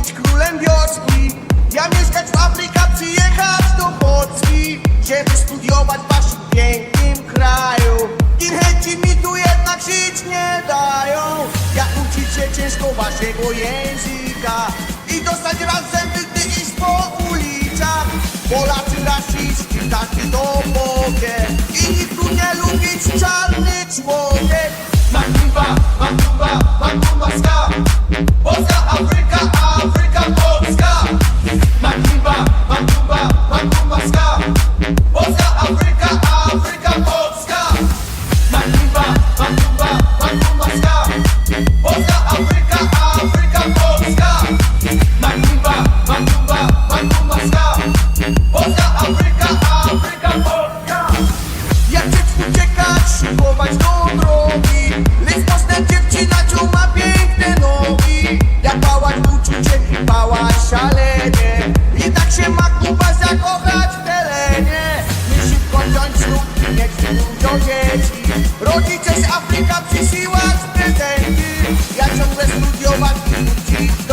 być królem wioski. Ja mieszkać w Afryce, przyjechać do Polski Żeby studiować w waszym pięknym kraju. Kinchęci mi tu jednak żyć nie dają. Jak uczyć się ciężko waszego języka I dostać razem gdy iść po ulicach Polacy rasiści, tacy to powie I nikt tu nie lubić czarny szalenie. I tak się ma Kuba zakochać w terenie. Nie szybko wziąć ślub i mieć dużo dzieci. Rodzice z Afryka przysyłać prezenty. Ja ciągle studiować i wrócić